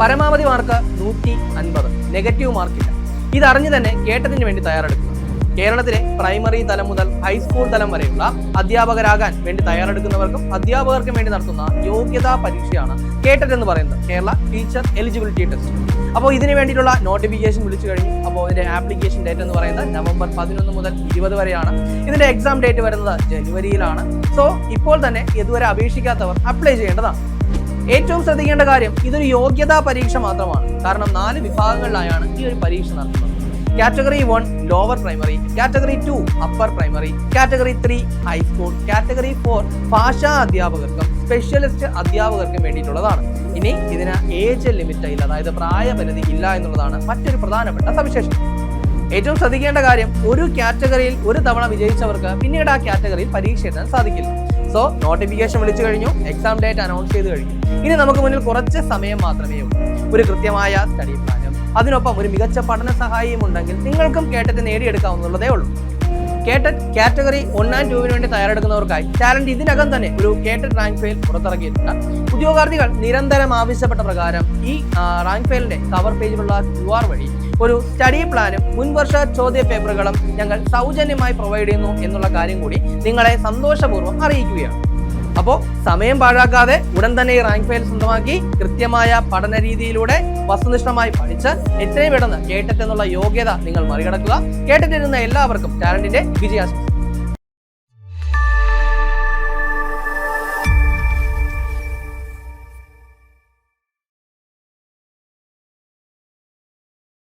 പരമാവധി മാർക്ക് നൂറ്റി അൻപത്. നെഗറ്റീവ് മാർക്കില്ല ഇതറിഞ്ഞു തന്നെ കേട്ടതിന് വേണ്ടി തയ്യാറെടുക്കുക. കേരളത്തിലെ പ്രൈമറി തലം മുതൽ ഹൈസ്കൂൾ തലം വരെയുള്ള അധ്യാപകരാകാൻ വേണ്ടി തയ്യാറെടുക്കുന്നവർക്കും അധ്യാപകർക്കും വേണ്ടി നടത്തുന്ന യോഗ്യതാ പരീക്ഷയാണ് കേട്ടറ്റ് എന്ന് പറയുന്നത്. കേരള ടീച്ചർ എലിജിബിലിറ്റി ടെസ്റ്റ് അപ്പോൾ ഇതിന് വേണ്ടിയിട്ടുള്ള നോട്ടിഫിക്കേഷൻ വിളിച്ചു കഴിഞ്ഞു. അപ്പോൾ ഇതിന്റെ ആപ്ലിക്കേഷൻ ഡേറ്റ് എന്ന് പറയുന്നത് നവംബർ പതിനൊന്ന് മുതൽ ഇരുപത് വരെയാണ്. ഇതിന്റെ എക്സാം ഡേറ്റ് വരുന്നത് ജനുവരിയിലാണ്. സോ ഇപ്പോൾ തന്നെ ഇതുവരെ അപേക്ഷിക്കാത്തവർ അപ്ലൈ ചെയ്യേണ്ടതാണ്. ഏറ്റവും ശ്രദ്ധിക്കേണ്ട കാര്യം ഇതൊരു യോഗ്യതാ പരീക്ഷ മാത്രമാണ്. കാരണം നാല് വിഭാഗങ്ങളിലായാണ് ഈ ഒരു പരീക്ഷ നടത്തുന്നത്. Category one lower primary category two upper primary category three high school category four ഭാഷാ അധ്യാപകർക്കും സ്പെഷ്യലിസ്റ്റ് അധ്യാപകർക്കും വേണ്ടിയിട്ടുള്ളതാണ്. ഇനി ഇതിന് ഏജ് ലിമിറ്റ് ഇല്ല. അതായത് പ്രായപരിധി ഇല്ല എന്നുള്ളതാണ് മറ്റൊരു പ്രധാനപ്പെട്ട സവിശേഷത. ഏറ്റവും ശ്രദ്ധിക്കേണ്ട കാര്യം ഒരു കാറ്റഗറിയിൽ ഒരു തവണ വിജയിച്ചവർക്ക് പിന്നീട് ആ കാറ്റഗറിയിൽ പരീക്ഷ എഴുതാൻ സാധിക്കില്ല. സോ നോട്ടിഫിക്കേഷൻ വിളിച്ചു കഴിഞ്ഞു എക്സാം ഡേറ്റ് അനൗൺസ് ചെയ്ത് കഴിഞ്ഞു. ഇനി നമുക്ക് മുന്നിൽ കുറച്ച് സമയം മാത്രമേ ഉള്ളൂ. ഒരു കൃത്യമായ സ്റ്റഡി പ്ലാനും അതിനൊപ്പം ഒരു മികച്ച പഠന സഹായിയും ഉണ്ടെങ്കിൽ നിങ്ങൾക്കും കേട്ടറ്റ് നേടിയെടുക്കാവുന്നതേ ഉള്ളൂ. കേട്ടറ്റ് കാറ്റഗറി വൺ ആൻഡ് ടുവിന് വേണ്ടി തയ്യാറെടുക്കുന്നവർക്കായി ടാലന്റ് ഇതിനകം തന്നെ ഒരു കേട്ടറ്റ് റാങ്ക് ഫയൽ പുറത്തിറക്കിയിട്ടുണ്ട്. ഉദ്യോഗാർത്ഥികൾ നിരന്തരം ആവശ്യപ്പെട്ട പ്രകാരം ഈ റാങ്ക് ഫയലിന്റെ കവർ പേജിലുള്ള ക്യു ആർ വഴി ഒരു സ്റ്റഡി പ്ലാനും മുൻവർഷ ചോദ്യ പേപ്പറുകളും ഞങ്ങൾ സൗജന്യമായി പ്രൊവൈഡ് ചെയ്യുന്നു എന്നുള്ള കാര്യം കൂടി നിങ്ങളെ സന്തോഷപൂർവം അറിയിക്കുകയാണ്. അപ്പോൾ സമയം പാഴാക്കാതെ ഉടൻ തന്നെ ഈ റാങ്ക് ഫയൽ സ്വന്തമാക്കി കൃത്യമായ പഠന രീതിയിലൂടെ വസ്തുനിഷ്ഠമായി പഠിച്ച് എത്രയും പെട്ടെന്ന് കേട്ടറ്റ് എന്നുള്ള യോഗ്യത നിങ്ങൾ മറികടക്കുക. കേട്ടിട്ടിരുന്ന എല്ലാവർക്കും ടാലന്റിന്റെ വിജയാശംസ